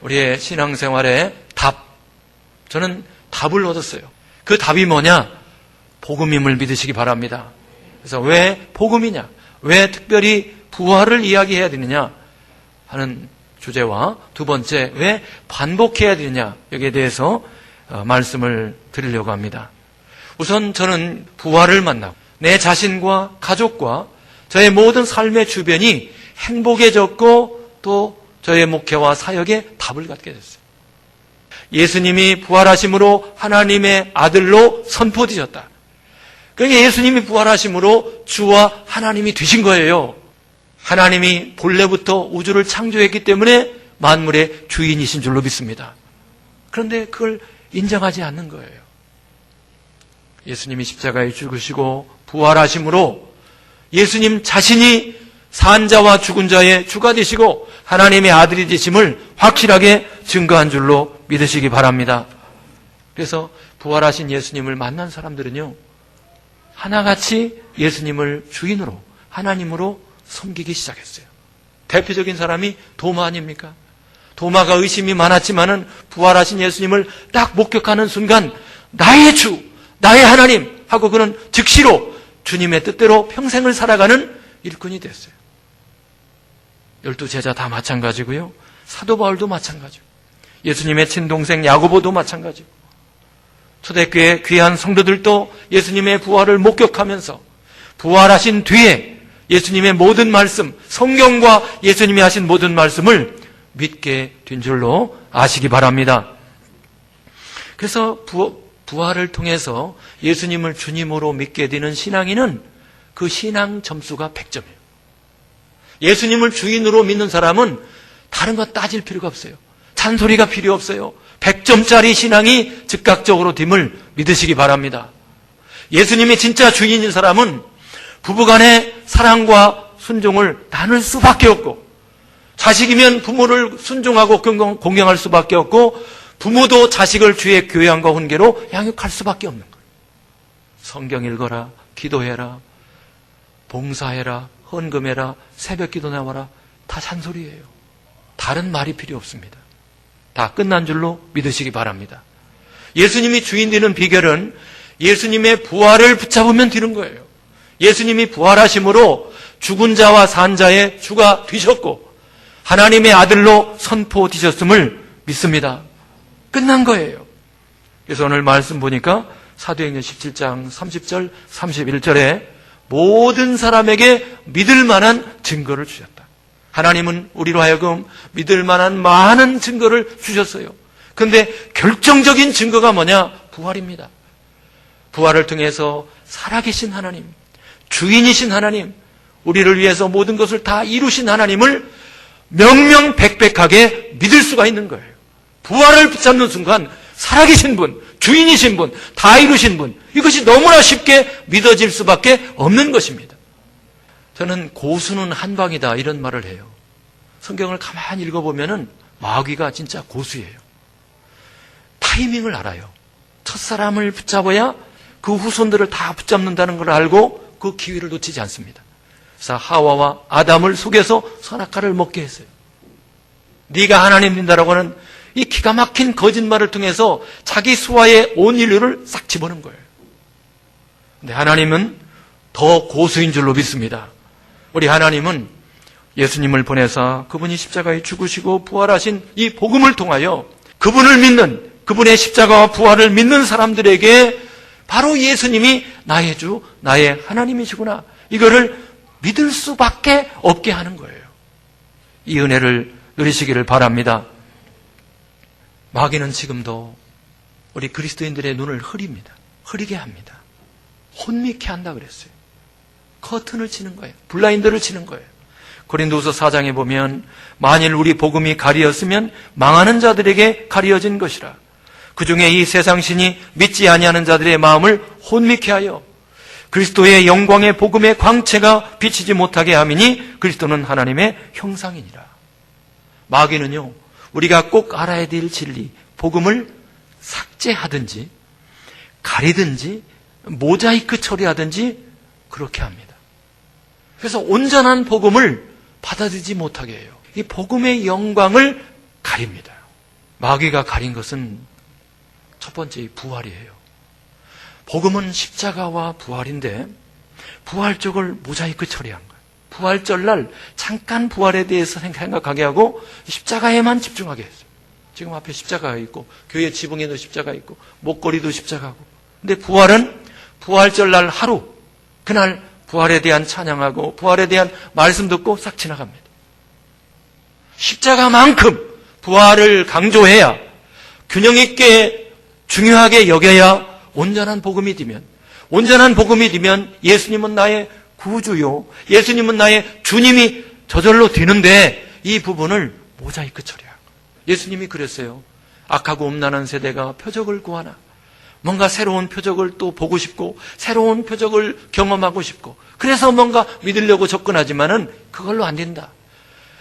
우리의 신앙생활의 답. 저는 답을 얻었어요. 그 답이 뭐냐? 복음임을 믿으시기 바랍니다. 그래서 왜 복음이냐? 왜 특별히 부활을 이야기해야 되느냐? 하는 주제와 두 번째, 왜 반복해야 되느냐? 여기에 대해서 어, 말씀을 드리려고 합니다. 우선 저는 부활을 만나고 내 자신과 가족과 저의 모든 삶의 주변이 행복해졌고 또 저의 목회와 사역에 답을 갖게 됐어요. 예수님이 부활하심으로 하나님의 아들로 선포되셨다. 그러니까 예수님이 부활하심으로 주와 하나님이 되신 거예요. 하나님이 본래부터 우주를 창조했기 때문에 만물의 주인이신 줄로 믿습니다. 그런데 그걸 인정하지 않는 거예요. 예수님이 십자가에 죽으시고 부활하심으로 예수님 자신이 산자와 죽은 자의 주가 되시고 하나님의 아들이 되심을 확실하게 증거한 줄로 믿으시기 바랍니다. 그래서 부활하신 예수님을 만난 사람들은요, 하나같이 예수님을 주인으로, 하나님으로 섬기기 시작했어요. 대표적인 사람이 도마 아닙니까? 도마가 의심이 많았지만은 부활하신 예수님을 딱 목격하는 순간 나의 주, 나의 하나님 하고 그는 즉시로 주님의 뜻대로 평생을 살아가는 일꾼이 됐어요. 열두 제자 다 마찬가지고요. 사도 바울도 마찬가지고 예수님의 친동생 야고보도 마찬가지고 초대교회 귀한 성도들도 예수님의 부활을 목격하면서 부활하신 뒤에 예수님의 모든 말씀, 성경과 예수님이 하신 모든 말씀을 믿게 된 줄로 아시기 바랍니다. 그래서 부, 부활을 통해서 예수님을 주님으로 믿게 되는 신앙인은 그 신앙 점수가 100점이에요. 예수님을 주인으로 믿는 사람은 다른 거 따질 필요가 없어요. 잔소리가 필요 없어요. 100점짜리 신앙이 즉각적으로 됨을 믿으시기 바랍니다. 예수님이 진짜 주인인 사람은 부부간의 사랑과 순종을 나눌 수밖에 없고 자식이면 부모를 순종하고 공경할 수밖에 없고 부모도 자식을 주의 교양과 훈계로 양육할 수밖에 없는 거예요. 성경 읽어라, 기도해라, 봉사해라, 헌금해라, 새벽 기도 나와라. 다 잔소리예요. 다른 말이 필요 없습니다. 다 끝난 줄로 믿으시기 바랍니다. 예수님이 주인 되는 비결은 예수님의 부활을 붙잡으면 되는 거예요. 예수님이 부활하심으로 죽은 자와 산 자의 주가 되셨고 하나님의 아들로 선포되셨음을 믿습니다. 끝난 거예요. 그래서 오늘 말씀 보니까 사도행전 17장 30절, 31절에 모든 사람에게 믿을 만한 증거를 주셨다. 하나님은 우리로 하여금 믿을 만한 많은 증거를 주셨어요. 근데 결정적인 증거가 뭐냐? 부활입니다. 부활을 통해서 살아계신 하나님, 주인이신 하나님, 우리를 위해서 모든 것을 다 이루신 하나님을 명명백백하게 믿을 수가 있는 거예요. 부활을 붙잡는 순간 살아계신 분, 주인이신 분, 다 이루신 분, 이것이 너무나 쉽게 믿어질 수밖에 없는 것입니다. 저는 고수는 한방이다 이런 말을 해요. 성경을 가만히 읽어보면은 마귀가 진짜 고수예요. 타이밍을 알아요. 첫 사람을 붙잡아야 그 후손들을 다 붙잡는다는 걸 알고 그 기회를 놓치지 않습니다. 그래서 하와와 아담을 속여서 선악과를 먹게 했어요. 네가 하나님 된다라고 하는 이 기가 막힌 거짓말을 통해서 자기 수와의 온 인류를 싹 집어넣은 거예요. 근데 하나님은 더 고수인 줄로 믿습니다. 우리 하나님은 예수님을 보내사 그분이 십자가에 죽으시고 부활하신 이 복음을 통하여 그분을 믿는 그분의 십자가와 부활을 믿는 사람들에게 바로 예수님이 나의 주, 나의 하나님이시구나. 이거를 믿을 수밖에 없게 하는 거예요. 이 은혜를 누리시기를 바랍니다. 마귀는 지금도 우리 그리스도인들의 눈을 흐립니다. 흐리게 합니다. 혼미케 한다 그랬어요. 커튼을 치는 거예요. 블라인드를 치는 거예요. 고린도서 4장에 보면 만일 우리 복음이 가리었으면 망하는 자들에게 가리어진 것이라. 그 중에 이 세상 신이 믿지 아니하는 자들의 마음을 혼미케 하여 그리스도의 영광의 복음의 광채가 비치지 못하게 함이니 그리스도는 하나님의 형상이니라. 마귀는요, 우리가 꼭 알아야 될 진리, 복음을 삭제하든지, 가리든지, 모자이크 처리하든지, 그렇게 합니다. 그래서 온전한 복음을 받아들이지 못하게 해요. 이 복음의 영광을 가립니다. 마귀가 가린 것은 첫 번째 부활이에요. 복음은 십자가와 부활인데 부활 쪽을 모자이크 처리한 거예요. 부활절날 잠깐 부활에 대해서 생각하게 하고 십자가에만 집중하게 했어요. 지금 앞에 십자가가 있고 교회 지붕에도 십자가 있고 목걸이도 십자가고 근데 부활은 부활절날 하루 그날 부활에 대한 찬양하고 부활에 대한 말씀 듣고 싹 지나갑니다. 십자가만큼 부활을 강조해야 균형 있게 중요하게 여겨야 온전한 복음이 되면 온전한 복음이 되면 예수님은 나의 구주요. 예수님은 나의 주님이 저절로 되는데 이 부분을 모자이크 처리하고 예수님이 그랬어요. 악하고 음란한 세대가 표적을 구하나 뭔가 새로운 표적을 또 보고 싶고 새로운 표적을 경험하고 싶고 그래서 뭔가 믿으려고 접근하지만은 그걸로 안 된다.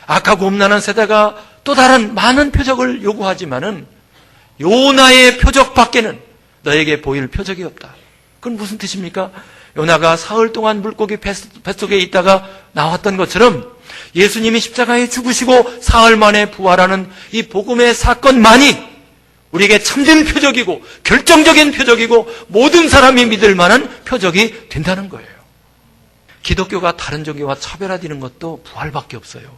악하고 음란한 세대가 또 다른 많은 표적을 요구하지만은 요나의 표적 밖에는 너에게 보일 표적이 없다. 그건 무슨 뜻입니까? 요나가 사흘 동안 물고기 뱃속에 있다가 나왔던 것처럼 예수님이 십자가에 죽으시고 사흘 만에 부활하는 이 복음의 사건만이 우리에게 참된 표적이고 결정적인 표적이고 모든 사람이 믿을 만한 표적이 된다는 거예요. 기독교가 다른 종교와 차별화되는 것도 부활밖에 없어요.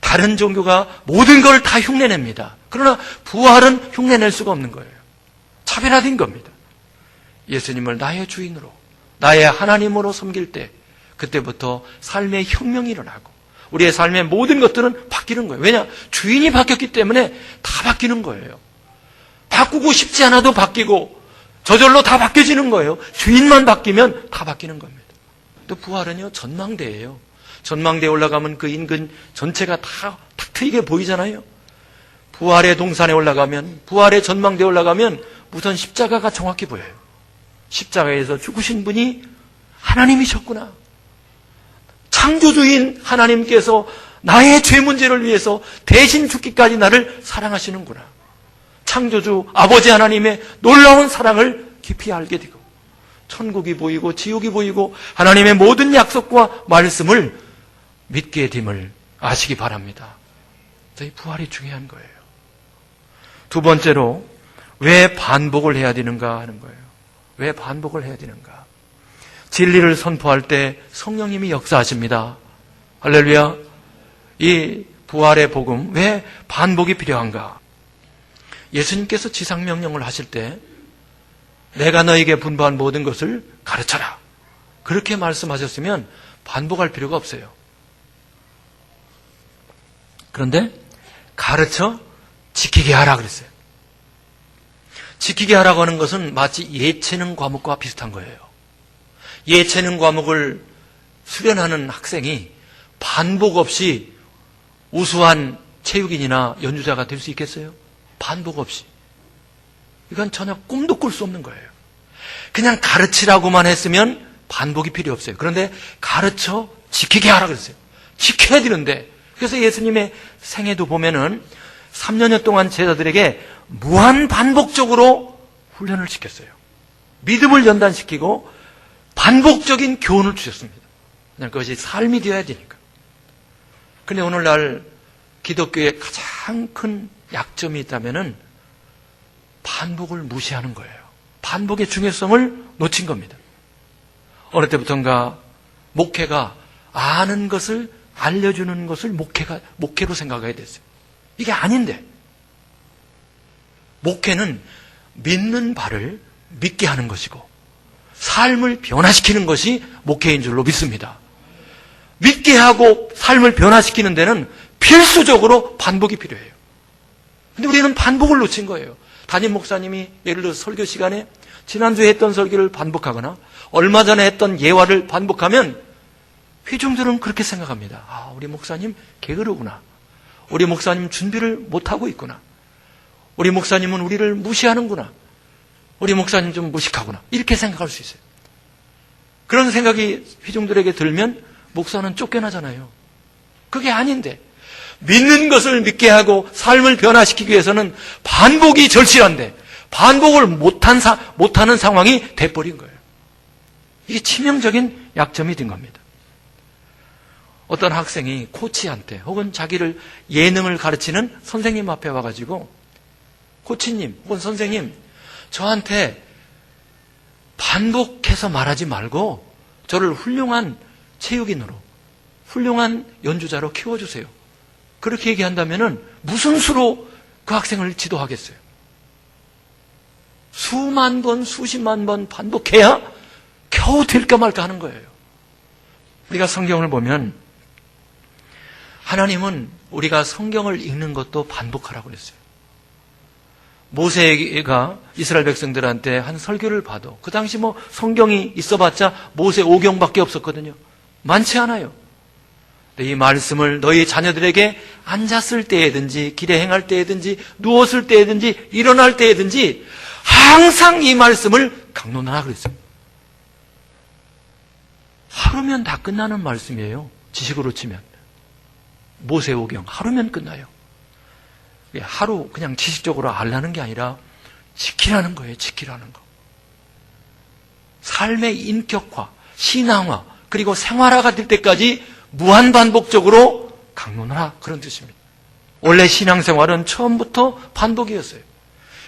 다른 종교가 모든 걸 다 흉내냅니다. 그러나 부활은 흉내낼 수가 없는 거예요. 차별화된 겁니다. 예수님을 나의 주인으로, 나의 하나님으로 섬길 때, 그때부터 삶의 혁명이 일어나고, 우리의 삶의 모든 것들은 바뀌는 거예요. 왜냐? 주인이 바뀌었기 때문에 다 바뀌는 거예요. 바꾸고 싶지 않아도 바뀌고, 저절로 다 바뀌어지는 거예요. 주인만 바뀌면 다 바뀌는 겁니다. 또 부활은요, 전망대예요. 전망대에 올라가면 그 인근 전체가 다 탁 트이게 보이잖아요. 부활의 동산에 올라가면, 부활의 전망대에 올라가면 우선 십자가가 정확히 보여요. 십자가에서 죽으신 분이 하나님이셨구나. 창조주인 하나님께서 나의 죄 문제를 위해서 대신 죽기까지 나를 사랑하시는구나. 창조주 아버지 하나님의 놀라운 사랑을 깊이 알게 되고 천국이 보이고 지옥이 보이고 하나님의 모든 약속과 말씀을 믿게 됨을 아시기 바랍니다. 저희 부활이 중요한 거예요. 두 번째로 왜 반복을 해야 되는가 하는 거예요. 왜 반복을 해야 되는가? 진리를 선포할 때 성령님이 역사하십니다. 할렐루야. 이 부활의 복음, 왜 반복이 필요한가? 예수님께서 지상명령을 하실 때, 내가 너에게 분부한 모든 것을 가르쳐라. 그렇게 말씀하셨으면 반복할 필요가 없어요. 그런데 가르쳐 지키게 하라 그랬어요. 지키게 하라고 하는 것은 마치 예체능 과목과 비슷한 거예요. 예체능 과목을 수련하는 학생이 반복 없이 우수한 체육인이나 연주자가 될 수 있겠어요? 반복 없이. 이건 전혀 꿈도 꿀 수 없는 거예요. 그냥 가르치라고만 했으면 반복이 필요 없어요. 그런데 가르쳐 지키게 하라 그랬어요. 지켜야 되는데. 그래서 예수님의 생애도 보면은 3년여 동안 제자들에게 무한 반복적으로 훈련을 시켰어요. 믿음을 연단시키고 반복적인 교훈을 주셨습니다. 그것이 삶이 되어야 되니까. 근데 오늘날 기독교의 가장 큰 약점이 있다면은 반복을 무시하는 거예요. 반복의 중요성을 놓친 겁니다. 어느 때부턴가 목회가 아는 것을 알려주는 것을 목회가, 목회로 생각하게 됐어요. 이게 아닌데. 목회는 믿는 바를 믿게 하는 것이고, 삶을 변화시키는 것이 목회인 줄로 믿습니다. 믿게 하고 삶을 변화시키는 데는 필수적으로 반복이 필요해요. 근데 우리는 반복을 놓친 거예요. 담임 목사님이 예를 들어 설교 시간에 지난주에 했던 설교를 반복하거나 얼마 전에 했던 예화를 반복하면 회중들은 그렇게 생각합니다. 아, 우리 목사님 게으르구나. 우리 목사님 준비를 못하고 있구나. 우리 목사님은 우리를 무시하는구나. 우리 목사님 좀 무식하구나. 이렇게 생각할 수 있어요. 그런 생각이 회중들에게 들면 목사는 쫓겨나잖아요. 그게 아닌데. 믿는 것을 믿게 하고 삶을 변화시키기 위해서는 반복이 절실한데 반복을 못한 사, 못하는 상황이 돼버린 거예요. 이게 치명적인 약점이 된 겁니다. 어떤 학생이 코치한테 혹은 자기를 예능을 가르치는 선생님 앞에 와가지고 코치님 혹은 선생님 저한테 반복해서 말하지 말고 저를 훌륭한 체육인으로 훌륭한 연주자로 키워주세요. 그렇게 얘기한다면 무슨 수로 그 학생을 지도하겠어요? 수만 번, 수십만 번 반복해야 겨우 될까 말까 하는 거예요. 우리가 성경을 보면 하나님은 우리가 성경을 읽는 것도 반복하라고 그랬어요. 모세가 이스라엘 백성들한테 한 설교를 봐도 그 당시 뭐 성경이 있어봤자 모세 오경밖에 없었거든요. 많지 않아요. 이 말씀을 너희 자녀들에게 앉았을 때에든지 길에 행할 때에든지 누웠을 때에든지 일어날 때에든지 항상 이 말씀을 강론하라 그랬어요. 하루면 다 끝나는 말씀이에요. 지식으로 치면. 모세오경 하루면 끝나요. 하루 그냥 지식적으로 알라는 게 아니라 지키라는 거예요. 지키라는 거. 삶의 인격화, 신앙화, 그리고 생활화가 될 때까지 무한반복적으로 강론하라 그런 뜻입니다. 원래 신앙생활은 처음부터 반복이었어요.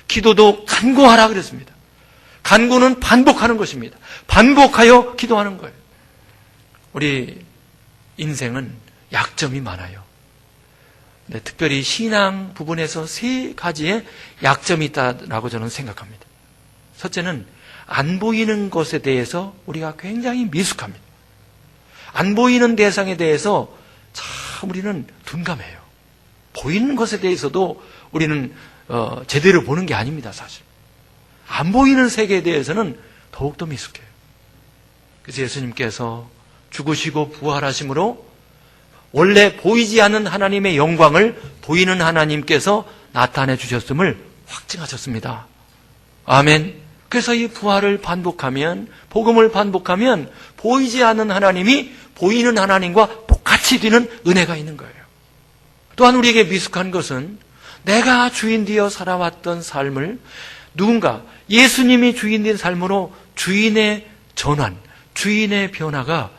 기도도 간구하라 그랬습니다. 간구는 반복하는 것입니다. 반복하여 기도하는 거예요. 우리 인생은 약점이 많아요. 네, 특별히 신앙 부분에서 세 가지의 약점이 있다라고 저는 생각합니다. 첫째는 안 보이는 것에 대해서 우리가 굉장히 미숙합니다. 안 보이는 대상에 대해서 참 우리는 둔감해요. 보이는 것에 대해서도 우리는 어, 제대로 보는 게 아닙니다, 사실. 안 보이는 세계에 대해서는 더욱더 미숙해요. 그래서 예수님께서 죽으시고 부활하심으로 원래 보이지 않는 하나님의 영광을 보이는 하나님께서 나타내 주셨음을 확증하셨습니다. 아멘. 그래서 이 부활을 반복하면, 복음을 반복하면 보이지 않는 하나님이 보이는 하나님과 똑같이 되는 은혜가 있는 거예요. 또한 우리에게 미숙한 것은 내가 주인 되어 살아왔던 삶을 누군가 예수님이 주인 된 삶으로 주인의 전환, 주인의 변화가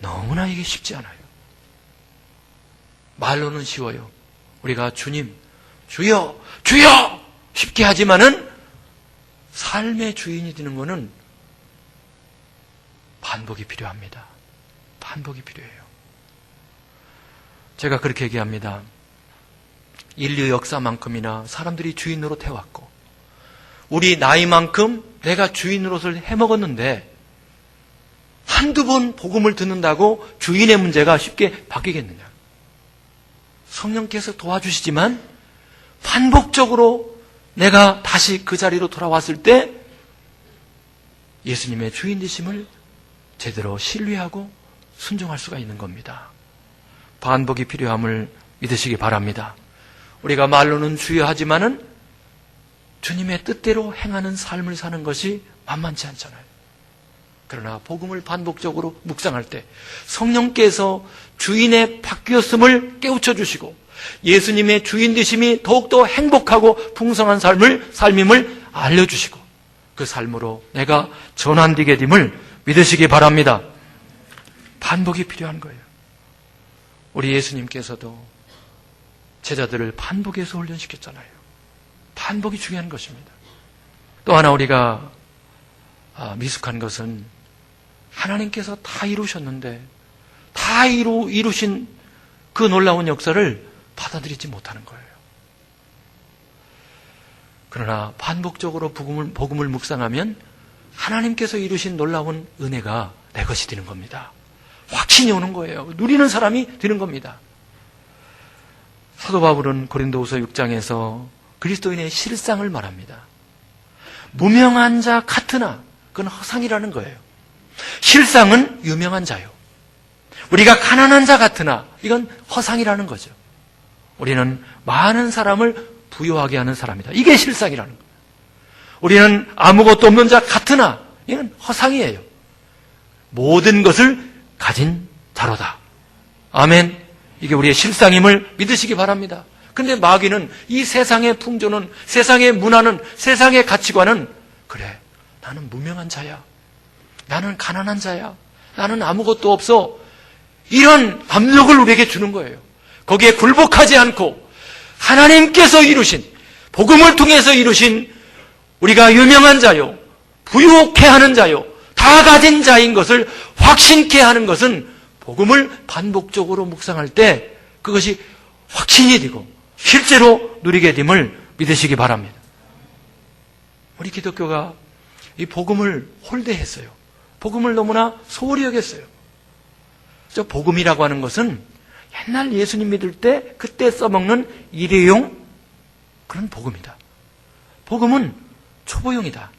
너무나 이게 쉽지 않아요. 말로는 쉬워요. 우리가 주님, 주여, 주여! 쉽게 하지만은 삶의 주인이 되는 것은 반복이 필요합니다. 반복이 필요해요. 제가 그렇게 얘기합니다. 인류 역사만큼이나 사람들이 주인으로 태웠고, 우리 나이만큼 내가 주인으로서 해먹었는데, 한두 번 복음을 듣는다고 주인의 문제가 쉽게 바뀌겠느냐. 성령께서 도와주시지만 반복적으로 내가 다시 그 자리로 돌아왔을 때 예수님의 주인 되심을 제대로 신뢰하고 순종할 수가 있는 겁니다. 반복이 필요함을 믿으시기 바랍니다. 우리가 말로는 주여하지만은 주님의 뜻대로 행하는 삶을 사는 것이 만만치 않잖아요. 그러나 복음을 반복적으로 묵상할 때 성령께서 주인의 바뀌었음을 깨우쳐 주시고 예수님의 주인 되심이 더욱더 행복하고 풍성한 삶을 삶임을 알려 주시고 그 삶으로 내가 전환되게 됨을 믿으시기 바랍니다. 반복이 필요한 거예요. 우리 예수님께서도 제자들을 반복해서 훈련시켰잖아요. 반복이 중요한 것입니다. 또 하나 우리가 아, 미숙한 것은 하나님께서 다 이루셨는데 다 이루, 이루신 그 놀라운 역사를 받아들이지 못하는 거예요. 그러나 반복적으로 복음을, 복음을 묵상하면 하나님께서 이루신 놀라운 은혜가 내 것이 되는 겁니다. 확신이 오는 거예요. 누리는 사람이 되는 겁니다. 사도 바울은 고린도후서 6장에서 그리스도인의 실상을 말합니다. 무명한 자 같으나 그건 허상이라는 거예요. 실상은 유명한 자요. 우리가 가난한 자 같으나 이건 허상이라는 거죠. 우리는 많은 사람을 부유하게 하는 사람이다. 이게 실상이라는 거예요. 우리는 아무것도 없는 자 같으나 이건 허상이에요. 모든 것을 가진 자로다. 아멘. 이게 우리의 실상임을 믿으시기 바랍니다. 근데 마귀는 이 세상의 풍조는, 세상의 문화는, 세상의 가치관은 그래. 나는 무명한 자야. 나는 가난한 자야. 나는 아무것도 없어. 이런 압력을 우리에게 주는 거예요. 거기에 굴복하지 않고 하나님께서 이루신 복음을 통해서 이루신 우리가 유명한 자요, 부유케 하는 자요, 다 가진 자인 것을 확신케 하는 것은 복음을 반복적으로 묵상할 때 그것이 확신이 되고 실제로 누리게 됨을 믿으시기 바랍니다. 우리 기독교가 이 복음을 홀대했어요. 복음을 너무나 소홀히 여겼어요. 저 복음이라고 하는 것은 옛날 예수님 믿을 때 그때 써먹는 일회용 그런 복음이다. 복음은 초보용이다.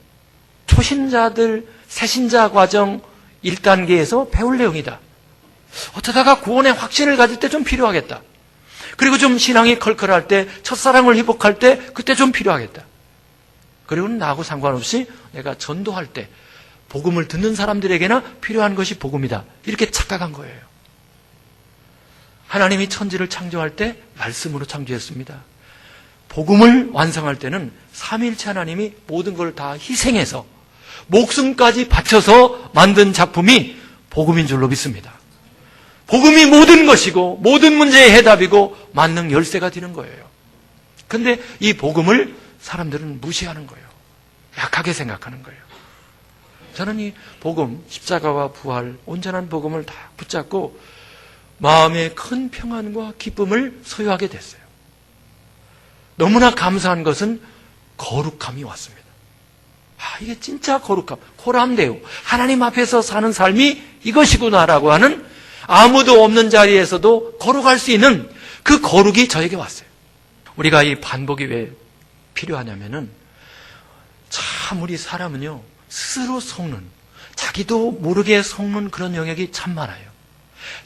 초신자들 새신자 과정 1단계에서 배울 내용이다. 어쩌다가 구원의 확신을 가질 때 좀 필요하겠다. 그리고 좀 신앙이 컬컬할 때, 첫사랑을 회복할 때, 그때 좀 필요하겠다. 그리고는 나하고 상관없이 내가 전도할 때, 복음을 듣는 사람들에게나 필요한 것이 복음이다. 이렇게 착각한 거예요. 하나님이 천지를 창조할 때 말씀으로 창조했습니다. 복음을 완성할 때는 삼일체 하나님이 모든 걸 다 희생해서 목숨까지 바쳐서 만든 작품이 복음인 줄로 믿습니다. 복음이 모든 것이고 모든 문제의 해답이고 만능 열쇠가 되는 거예요. 근데 이 복음을 사람들은 무시하는 거예요. 약하게 생각하는 거예요. 저는 이 복음, 십자가와 부활, 온전한 복음을 다 붙잡고 마음의 큰 평안과 기쁨을 소유하게 됐어요. 너무나 감사한 것은 거룩함이 왔습니다. 아, 이게 진짜 거룩함. 코람데오. 하나님 앞에서 사는 삶이 이것이구나라고 하는 아무도 없는 자리에서도 거룩할 수 있는 그 거룩이 저에게 왔어요. 우리가 이 반복이 왜 필요하냐면은 참 우리 사람은요, 스스로 속는, 자기도 모르게 속는 그런 영역이 참 많아요.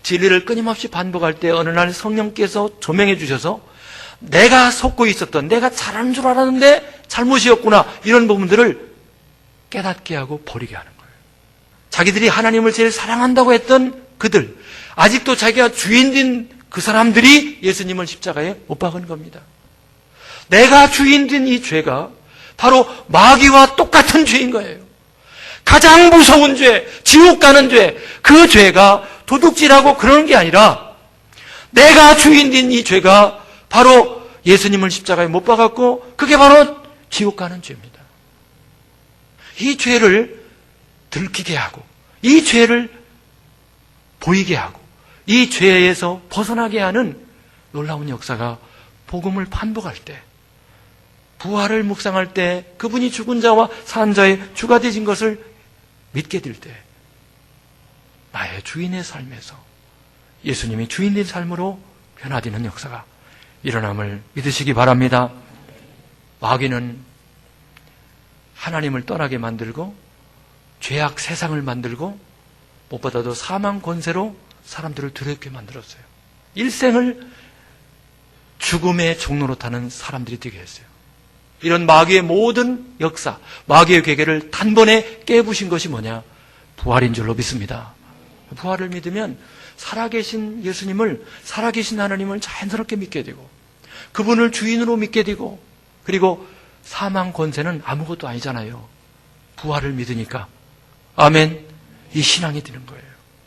진리를 끊임없이 반복할 때 어느 날 성령께서 조명해 주셔서 내가 속고 있었던, 내가 잘하는 줄 알았는데 잘못이었구나, 이런 부분들을 깨닫게 하고 버리게 하는 거예요. 자기들이 하나님을 제일 사랑한다고 했던 그들, 아직도 자기가 주인된 그 사람들이 예수님을 십자가에 못 박은 겁니다. 내가 주인된 이 죄가 바로 마귀와 똑같은 죄인 거예요. 가장 무서운 죄, 지옥 가는 죄, 그 죄가 도둑질하고 그러는 게 아니라 내가 주인된 이 죄가 바로 예수님을 십자가에 못 박았고 그게 바로 지옥 가는 죄입니다. 이 죄를 들키게 하고 이 죄를 보이게 하고 이 죄에서 벗어나게 하는 놀라운 역사가 복음을 반복할 때 부활을 묵상할 때 그분이 죽은 자와 산 자의 주가 되신 것을 믿게 될 때 나의 주인의 삶에서 예수님이 주인된 삶으로 변화되는 역사가 일어남을 믿으시기 바랍니다. 마귀는 하나님을 떠나게 만들고 죄악 세상을 만들고 무엇보다도 사망 권세로 사람들을 두렵게 만들었어요. 일생을 죽음의 종로로 타는 사람들이 되게 했어요. 이런 마귀의 모든 역사, 마귀의 괴계를 단번에 깨부신 것이 뭐냐? 부활인 줄로 믿습니다. 부활을 믿으면 살아계신 예수님을, 살아계신 하나님을 자연스럽게 믿게 되고, 그분을 주인으로 믿게 되고, 그리고 사망 권세는 아무것도 아니잖아요. 부활을 믿으니까. 아멘. 이 신앙이 되는 거예요.